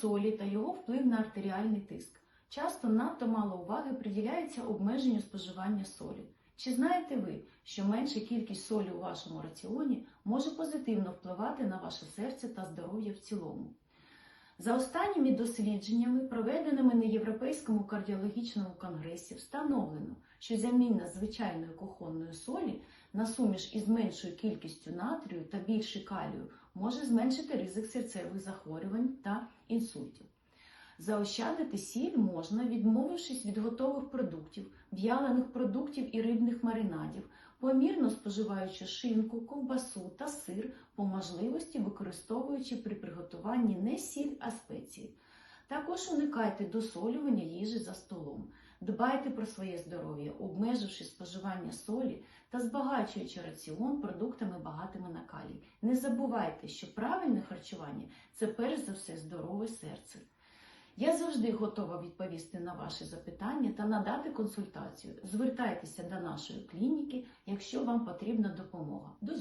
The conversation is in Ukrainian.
солі та його вплив на артеріальний тиск. Часто надто мало уваги приділяється обмеженню споживання солі. Чи знаєте ви, що менша кількість солі у вашому раціоні може позитивно впливати на ваше серце та здоров'я в цілому? За останніми дослідженнями, проведеними на Європейському кардіологічному конгресі, встановлено, що заміна звичайної кухонної солі на суміш із меншою кількістю натрію та більше калію може зменшити ризик серцевих захворювань та інсультів. Заощадити сіль можна, відмовившись від готових продуктів, в'ялених продуктів і рибних маринадів, помірно споживаючи шинку, ковбасу та сир, по можливості використовуючи при приготуванні не сіль, а спеції. Також уникайте досолювання їжі за столом. Дбайте про своє здоров'я, обмеживши споживання солі та збагачуючи раціон продуктами багатими на калій. Не забувайте, що правильне харчування це перш за все здорове серце. Я завжди готова відповісти на ваші запитання та надати консультацію. Звертайтеся до нашої клініки, якщо вам потрібна допомога. До